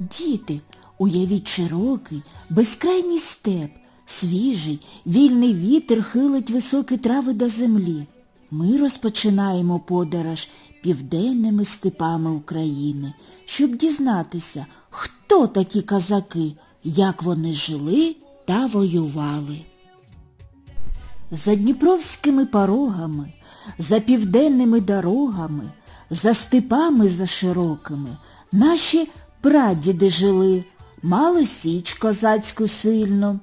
Діти, уявіть широкий, безкрайній степ, свіжий, вільний вітер хилить високі трави до землі. Ми розпочинаємо подорож південними степами України, щоб дізнатися, хто такі козаки, як вони жили та воювали. За дніпровськими порогами, за південними дорогами, за степами за широкими, наші прадіди жили, мали січ козацьку сильну,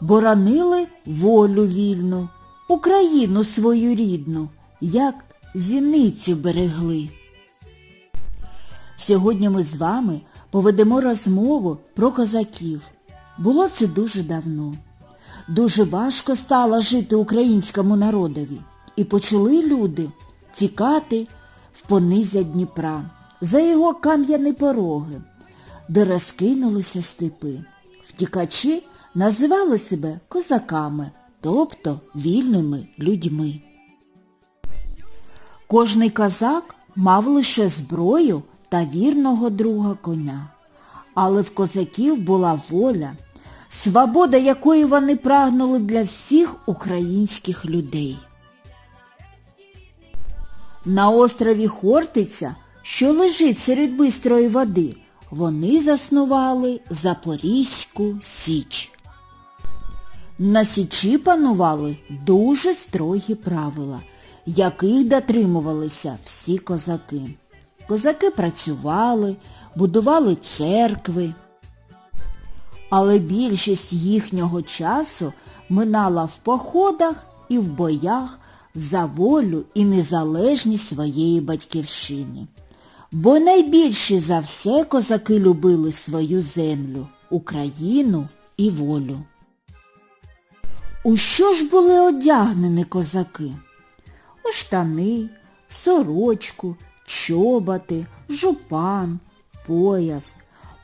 боронили волю вільну, Україну свою рідну, як зіницю берегли. Сьогодні ми з вами поведемо розмову про козаків. Було це дуже давно. Дуже важко стало жити українському народові, і почали люди тікати в понизя Дніпра, за його кам'яні пороги, де розкинулися степи. Втікачі називали себе козаками, тобто вільними людьми. Кожний козак мав лише зброю та вірного друга коня. Але в козаків була воля, свобода якої вони прагнули для всіх українських людей. На острові Хортиця, що лежить серед бистрої води, вони заснували Запорізьку Січ. На Січі панували дуже строгі правила, яких дотримувалися всі козаки. Козаки працювали, будували церкви. Але більшість їхнього часу минала в походах і в боях за волю і незалежність своєї батьківщини. Бо найбільше за все козаки любили свою землю, Україну і волю. У що ж були одягнені козаки? У штани, сорочку, чоботи, жупан, пояс.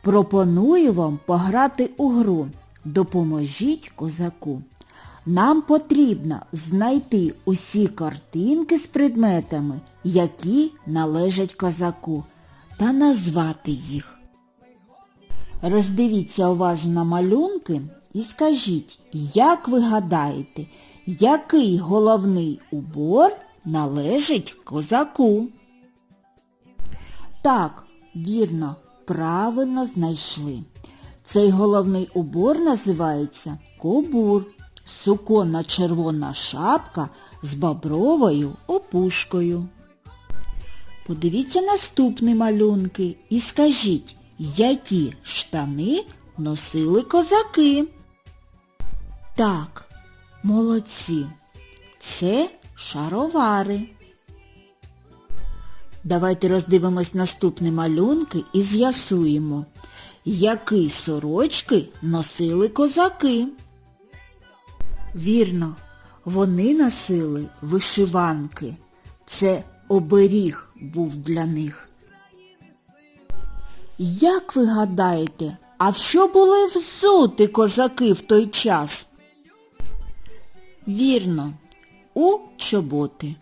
Пропоную вам пограти у гру. Допоможіть козаку. Нам потрібно знайти усі картинки з предметами, які належать козаку, та назвати їх. Роздивіться уважно малюнки і скажіть, як ви гадаєте, який головний убор належить козаку? Так, вірно, правильно знайшли. Цей головний убор називається кобур. Суконна червона шапка з бобровою опушкою. Подивіться наступні малюнки і скажіть, які штани носили козаки. Так, молодці. Це шаровари. Давайте роздивимось наступні малюнки і з'ясуємо, які сорочки носили козаки. Вірно, вони носили вишиванки. Це оберіг був для них. Як ви гадаєте, а в що були взути козаки в той час? Вірно, у чоботи.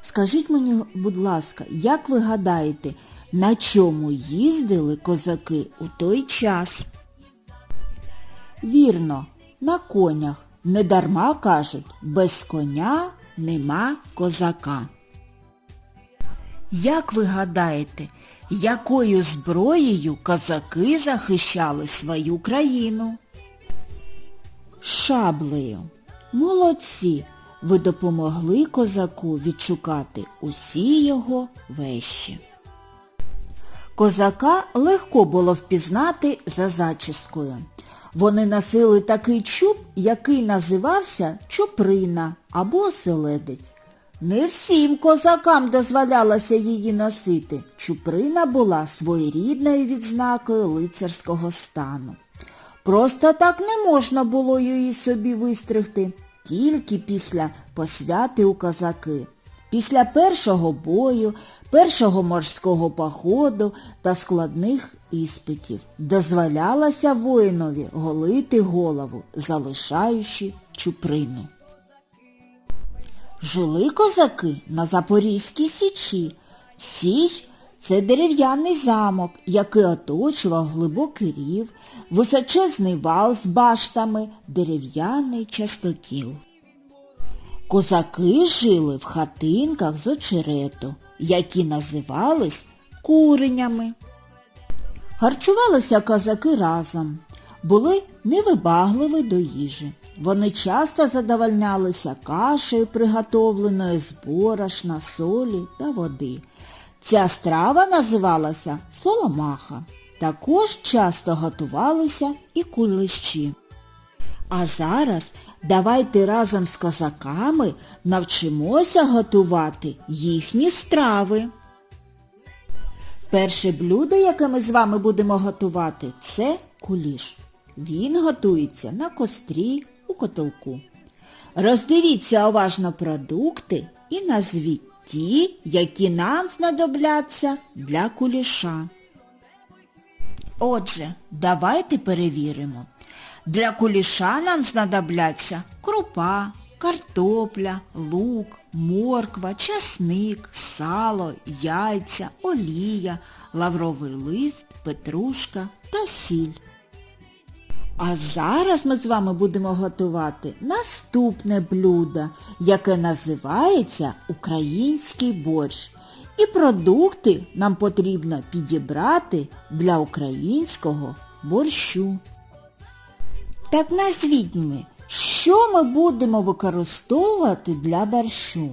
Скажіть мені, будь ласка, як ви гадаєте, на чому їздили козаки у той час? Вірно, на конях. Недарма кажуть, без коня нема козака. Як ви гадаєте, якою зброєю козаки захищали свою країну? Шаблею. Молодці! Ви допомогли козаку відшукати усі його вещі. Козака легко було впізнати за зачіскою. Вони носили такий чуб, який називався чуприна або оселедець. Не всім козакам дозволялося її носити. Чуприна була своєрідною відзнакою лицарського стану. Просто так не можна було її собі вистригти, тільки після посвяти у козаки. Після першого бою, першого морського походу та складних іспитів дозволялося воїнові голити голову, залишаючи чуприну. Жили козаки на Запорізькій січі. Січ це дерев'яний замок, який оточував глибокий рів, височезний вал з баштами, дерев'яний частокіл. Козаки жили в хатинках з очерету, які називались куренями. Харчувалися козаки разом, були невибагливі до їжі. Вони часто задовольнялися кашею, приготовленою з борошна, солі та води. Ця страва називалася соломаха. Також часто готувалися і кулищі. А зараз давайте разом з козаками навчимося готувати їхні страви. Перше блюдо, яке ми з вами будемо готувати, це куліш. Він готується на кострі у котелку. Роздивіться уважно продукти і назвіть ті, які нам знадобляться для куліша. Отже, давайте перевіримо. Для куліша нам знадобляться крупа, картопля, лук, морква, часник, сало, яйця, олія, лавровий лист, петрушка та сіль. А зараз ми з вами будемо готувати наступне блюдо, яке називається український борщ. І продукти нам потрібно підібрати для українського борщу. Так назвіть ми, що ми будемо використовувати для борщу?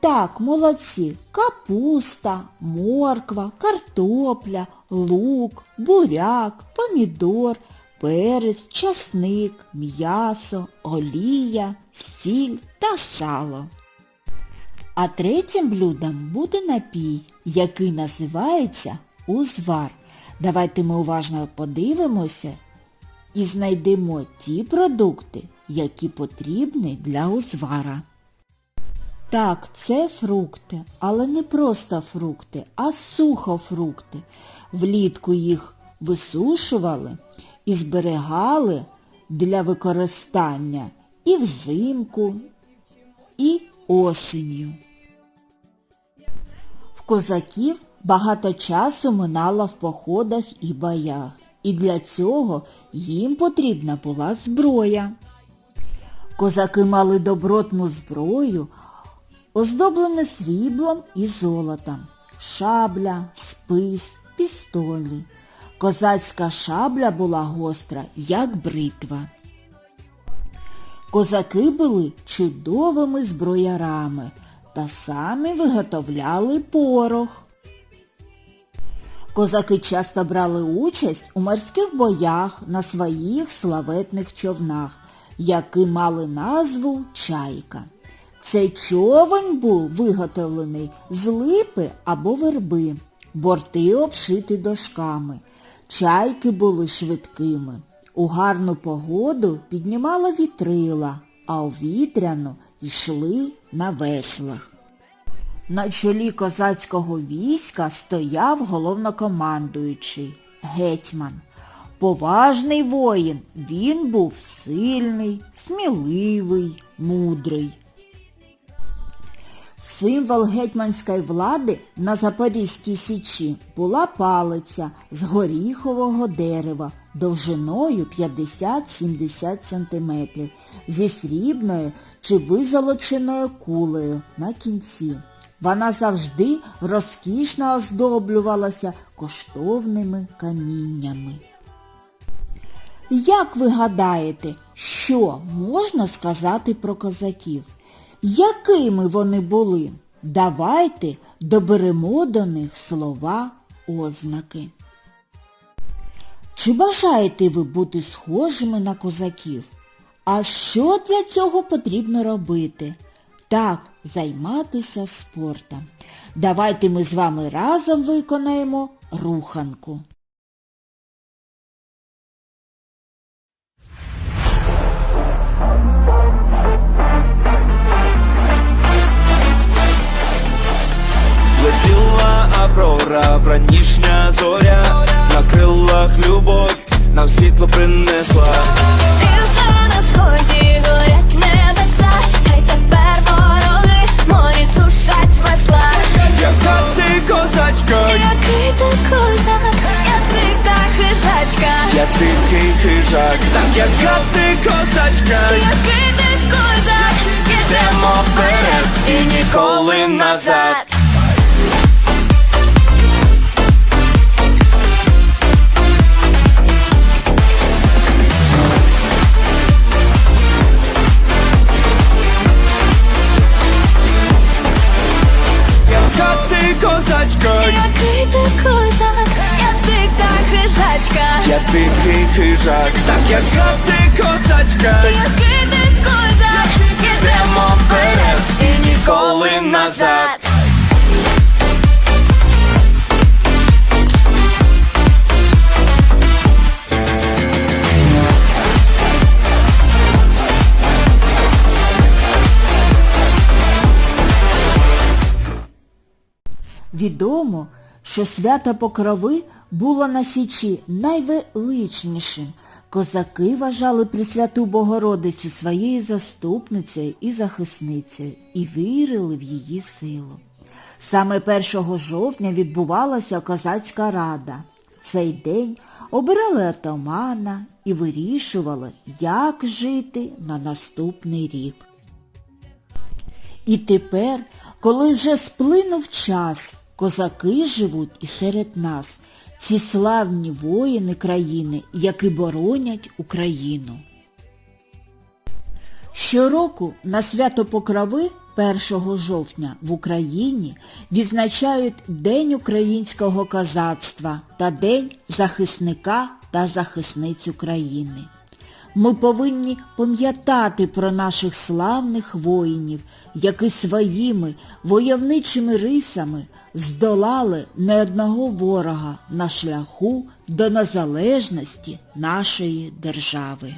Так, молодці, капуста, морква, картопля, лук, буряк, помідор, перець, часник, м'ясо, олія, сіль та сало. А третім блюдом буде напій, який називається узвар. Давайте ми уважно подивимося і знайдемо ті продукти, які потрібні для узвара. Так, це фрукти, але не просто фрукти, а сухофрукти. Влітку їх висушували і зберігали для використання і взимку, і осенью. В козаків багато часу минало в походах і боях, і для цього їм потрібна була зброя. Козаки мали добротну зброю, оздоблене сріблом і золотом, шабля, спис, пістолі. Козацька шабля була гостра, як бритва. Козаки були чудовими зброярами та самі виготовляли порох. Козаки часто брали участь у морських боях на своїх славетних човнах, які мали назву Чайка. Цей човен був виготовлений з липи або верби, борти обшиті дошками. Чайки були швидкими. У гарну погоду піднімала вітрила, а у вітряну йшли на веслах. На чолі козацького війська стояв головнокомандуючий гетьман. Поважний воїн, він був сильний, сміливий, мудрий. Символ гетьманської влади на Запорізькій січі була палиця з горіхового дерева довжиною 50-70 см зі срібною чи визолоченою кулею на кінці. Вона завжди розкішно оздоблювалася коштовними каміннями. Як ви гадаєте, що можна сказати про козаків? Якими вони були? Давайте доберемо до них слова ознаки. Чи бажаєте ви бути схожими на козаків? А що для цього потрібно робити? Так, займатися спортом. Давайте ми з вами разом виконаємо руханку. Злетіла аврора, вранішня зоря, на крилах любов, нам світло принесла. І вже на сході горять Відомо, що свято Покрови було на Січі найвеличнішим. Козаки вважали Пресвяту Богородицю своєю заступницею і захисницею і вірили в її силу. Саме 1 жовтня відбувалася козацька рада. Цей день обирали атамана і вирішували, як жити на наступний рік. І тепер, коли вже сплинув час, козаки живуть і серед нас, ці славні воїни країни, які боронять Україну. Щороку на свято Покрови 1 жовтня в Україні відзначають День українського козацтва та День захисника та захисниць України. Ми повинні пам'ятати про наших славних воїнів, які своїми войовничими рисами здолали не одного ворога на шляху до незалежності нашої держави.